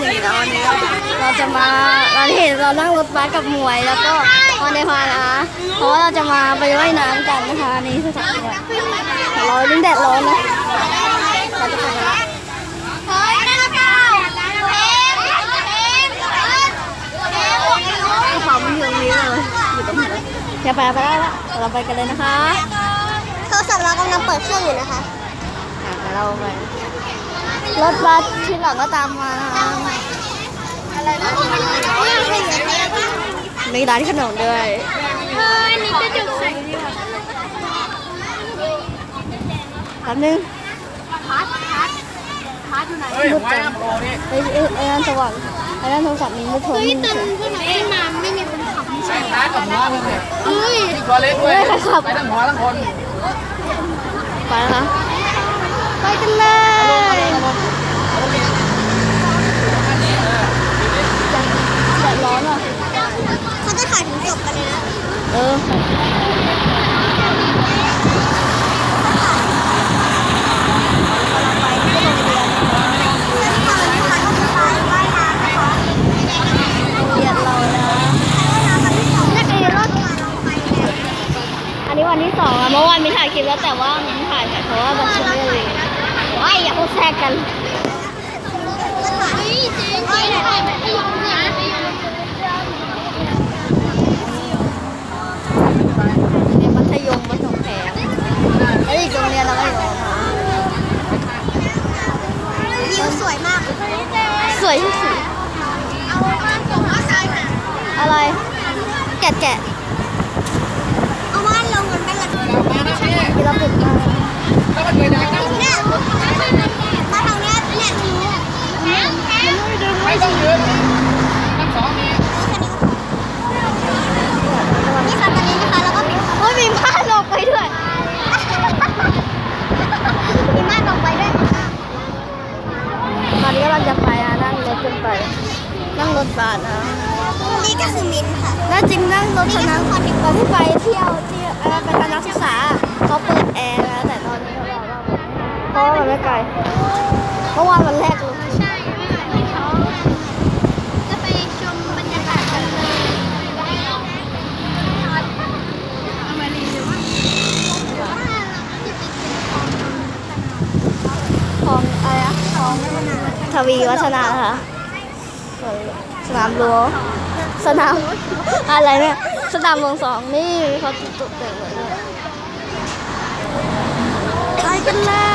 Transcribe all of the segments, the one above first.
อย่างนี้แล้ววันนี้เราจะมาเราเห็นเรานั่งรถบัสกับหมวยแล้วก็มาในพานะเพราะว่าเราจะมาไปว่ายน้ำกันนะคะอันนี่สถานที่ร้อนยิ่งแดดร้อนนะเราจะไปกันเฮ้ยนั่นเปล่าเอ็มเอ็มเอ็มเขามันอยู่ตรงนี้เลยอยู่ตรงนี้อย่าไปไปได้ละเดี๋ยวเราไปกันเลยนะคะโทรศัพท์เรากำลังเปิดเครื่องอยู่นะคะเดี๋ยวเราไป รถบัสที่หลังก็ตามมานะคะอะไรนะมีร้านขนมด้วยเฮ้ยนี่จะจุดใส่แป๊บนึงพัดพัดพัดอยู่ไหนเฮ้ยไว้นะโปรนี่ไอ้ไอ้นั่นสว่างไอ้นั่นโทรศัพท์นี้ไม่ทนเฮ้ยตึงขึ้นมาขึ้นมาไม่มีคนขับใส่ท้ายกับหัวมึงเลยเฮ้ยตัวเล็กด้ยไปทั้งหัวทั้งคนไปแล้วนะ ไปกันเลยแดดร้อนอะเขาจะถ่ายถึงจบกันเลยนะ เออ เรียนเรานะอันนี้วันที่ สองอะเมื่อวานมีถ่ายคลิปแล้วแต่ว่ามันถ่ายแต่เพราะว่าแบบไม่ได้เลยว้ายอย่าพูดแทรกกันเฮ้ยเจ๊เจ๊ถ่ายแบบไม่ยอมนะเรียนมัธยมมัธยมแพงเอ้ยโรงเรียนเราก็อยู่มาวิวสวยมาก สวยที่สุดอะไร แกะแกะ เอามาลงเงินเป็นละ มานะพี่ ที่ เราปิดมาแล้วมังไงไม่ต้องยืนทั้งสองนี้นี่ค่ะตอนนี้นะคะเราก็ปิดโอ้ยมีผ้าลงไปด้วยมีม่านลงไปด้วยนะคะตอนนี้กำลังจะไปอะนั่งรถขึ้นไป นั่งรถบัสนะนี่ก็คือมินค่ะน่าจริงนั่งรถคณะตอนที่ไปเที่ยวที่ไปคณะศึกษา ดแอร์นะแต่ตอนนี้เขาบอกว่าเพราะมันไม่ไกลเมื่อวานวันแรกเลยใช่ไม่เหมือนที่เขาจะไปชมบรรยากาศกันเลยเอามารีวิวว่าของอะไรอะของทวีวัฒนานะคะสนามหลวงสนามอะไรเนี่ยสนามหลวงสองนี่เขาตกแต่งไว้ด้วยไป กันเลย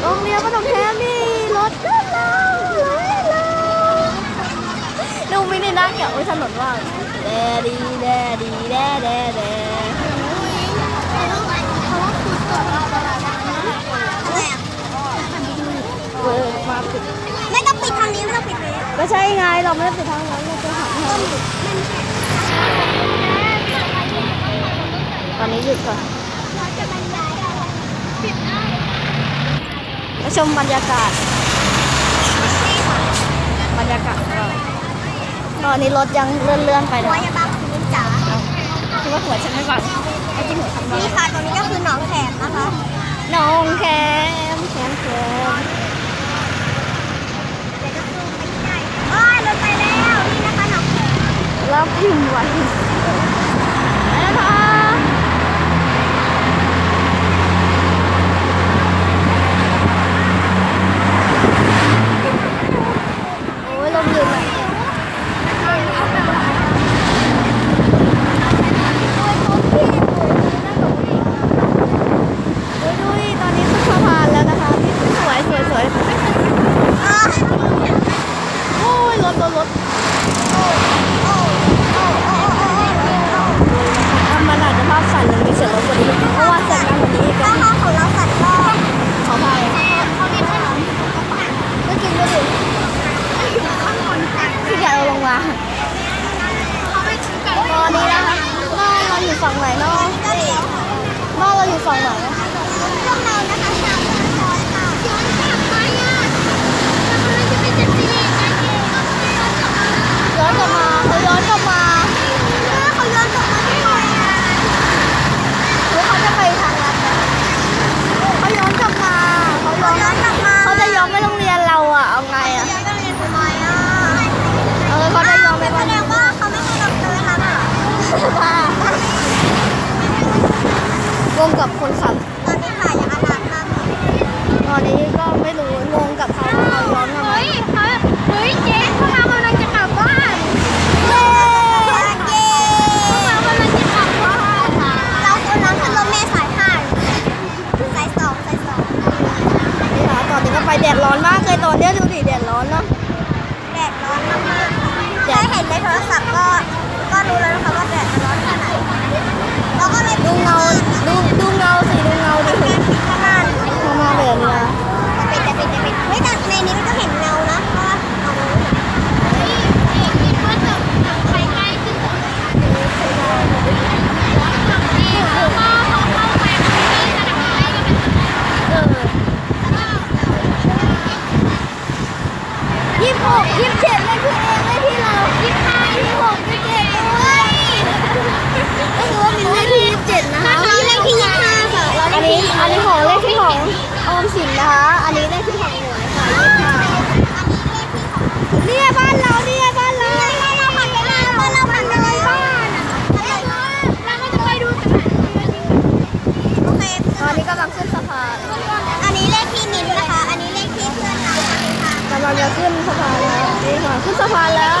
โรงเรียนขนมแท้มีรถก็เราเลยดูมินินั่งเกี่ยวไว้ถนนว่างแดดีแดดีแดแดแดไม่ต้องปิดทางนี้ไม่ต้องปิดเลยก็ใช่ไงเราไม่ได้ไปทางนั้นเราจะหันทางตอนนี้หยุดก่อนมา ชมบรรยากาศ บรรยากาศของเราตอนนี้รถยังเลื่อนเลื่อนๆไปหัวนะอย่าบังคุณมินจ๋าคิดว่าหัวฉันไม่บังไอ้จริงหัวทำบังนี่ค่ะตรงนี้ก็คือหนองแขมนะคะน้องแคมแคมแคมเดี๋ยวจะซูมไปที่ไหนโอ้ยรถไปแล้วนี่นะคะหนองแขมแล้วพิมพ์ไว้ งกับคนขับ ตอนนี้ค่ะยังอนาถากค่ะตอนนี้ก็ 人啊。 เนี่ยบ้านเราเนี่ยบ้านเราบ้านเราผ่นไล้บ้านเราผ่นเลยบ้านเราก็จะไปดูสถานที่โอเคตอนนี้กำลังขึ้นสะพานอันนี้เลขที่มินนะคะ อันนี้เลขที่เพื่อนาค่ะกลังจะขึ้นสะพานแล้วนี่ค่ะขึ้นสะพานแล้ว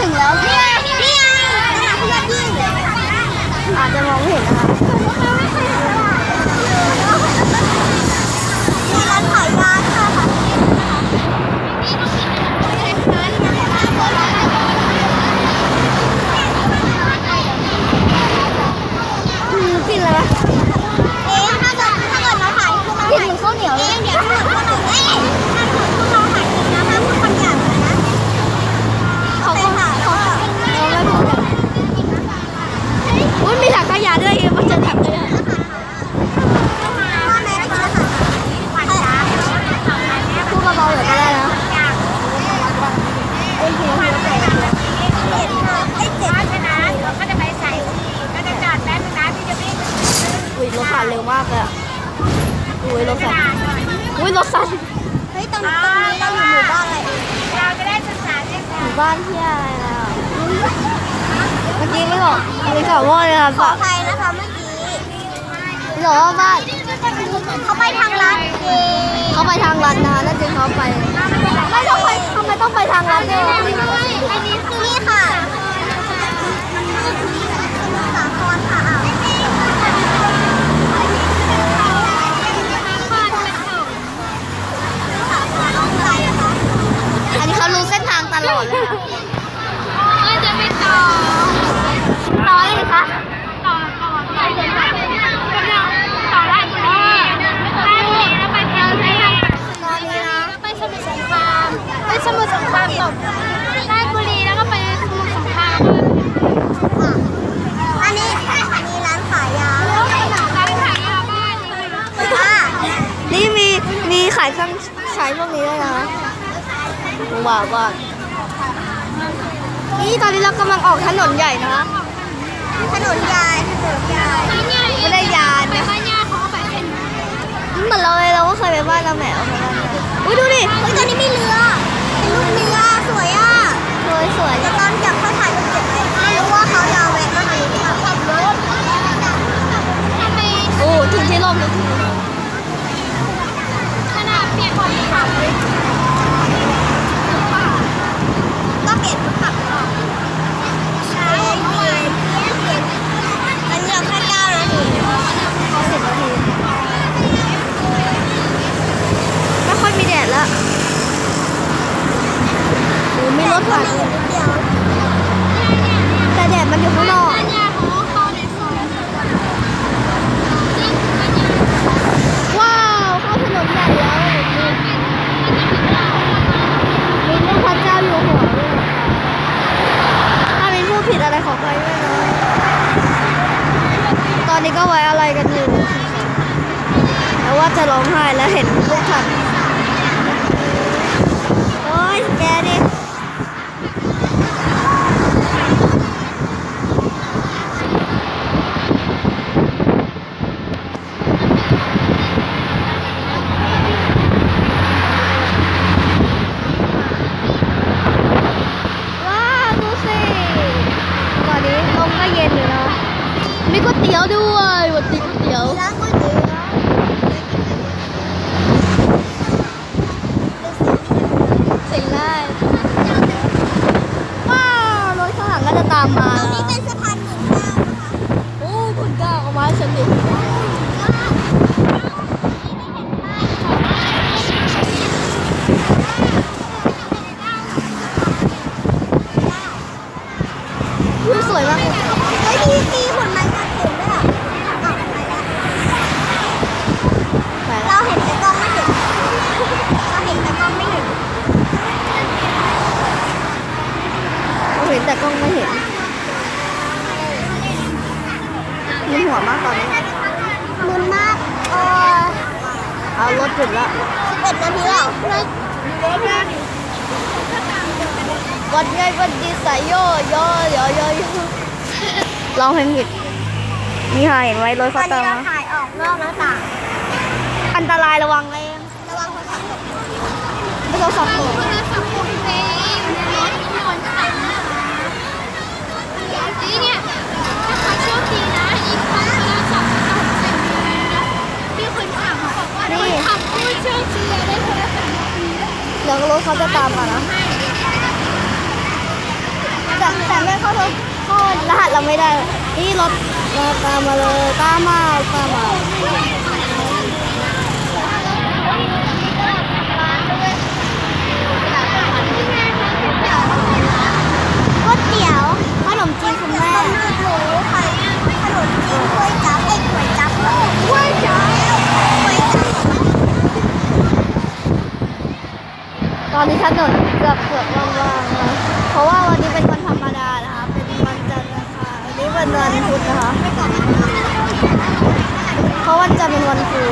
很油腻。 รถสั่นเร็วมากเลยอุ้ยรถสั่นอุ้ยรถสั่นเฮ้ยตอนนี้ตอนนี้เราอยู่หมู่บ้านอะไรเองเราจะได้ศึษาเรื่หมู่บ้านที่อะไรนะเมื่อกี้ไม่บอกไม่บอกว่าอะไรนะขออภัยนะคะเมื่อกี้หรอว่าบ้านเขาไปทางลัดเองเขาไปทางร้านนะนั่นจริงเขาไปไม่ต้องไปทำไมต้องไปทางลัดเนี่ยอันนี้คือนี่ค่ะ ใช้พวกนี้ด้วยนะว้าวว่านี่ตอนนี้เรากำลังออกถนนใหญ่นะคะ ถนนใหญ่ถนนใหญ่ไม่ได้ยานนะเหมือนเราเลยเราก็เคยไปบ้านเราแหมวมาบ้าน อนนี้ก็ไว้อะไรกันอยู่แล้วว่าจะร้องไห้แล้วเห็นลูกขันโอ้ยแกดิว้าวดูสิตอนนี้ลมก็เย็นอยู่นะ มีก๋วยเตี๋ยวด้วยวันตีก๋วยเตี๋ยวร้านก๋วยเตี๋ยวสิ่งแรกว้าวรถข้างหลังก็จะตามมาตรงนี้นะเป็นสะพานหนึ่งเก้านะคะโอ้คุณกล้าเอามาให้ฉันดิวิวสวยมากเลย เฮ้ยมีมีผลไม้กางเขนด้วยอะอ้าวไปแล้ว ไป เรา แล้ว เห็นแต่กล้องไม่เห็น เราเห็นแต่กล้องไม่เห็น เราเห็นแต่กล้องไม่เห็นมีหัวมากตอนนี้ มุนมาก เออ เอาร ถจุดละสิบเอ็ดนาทีแล้ววัดไงวัดดีสายโยโยโยโยโยร้องเพลงผิดนี่ค่ะเห็นไว้รถตอเขานตานี้มเรามาถ่ายออกนอกหน้าต่างอันตรายระวังแรงระวังคนขับรถไม่ต้องสับสน โทรศัพท์ผมเองรถนอนขังนี่เนี่ยถ้าเขาโชคดีนะอีกครั้งโทรศัพท์ตกใส่มือนะที่คนขับเขาบอกว่าคนขับผู้โชคดีได้โทรศัพท์มาฟรี เดี๋ยว รถเขาจะตามมานะแต่แต่ไม่เข้าทรเข้ารหัสเราไม่ได้ นี่รถมาตามมาเลยตามมาตามมา ก๋วยเตี๋ยวขนมจีนคุณแม่หมูไข่ขนมจีนกล้วยจั๊บเอ้ยก๋วยจั๊บกล้วยจั๊บกล้วยจั๊บ ตอนนี้ ถนนเกือบเกือบว่างๆนะเพราะว่าวันนี้เป็นวันธรรมดานะคะเป็นวันจันทร์นะคะอันนี้เป็นวันพุธนะคะเพราะวันจันทร์เป็นวันครู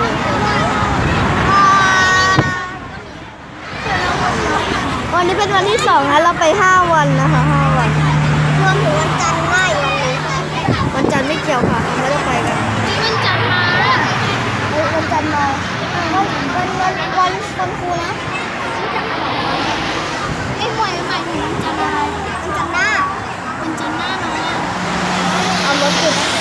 วันนี้เป็นวันที่สองนะเราไปห้าวันนะคะห้าวันรวมถึงวันจันทร์ง่ายวันนี้วันจันทร์ไม่เกี่ยวค่ะเราไม่ได้ไปกันมันจัดมาเอ้ยวันจันทร์มาวันวันวันวันวันครูนะายหมายถึงวันจะนทร์อะไรวันจะหน้ามันจะหนทร์หเอารถหยุด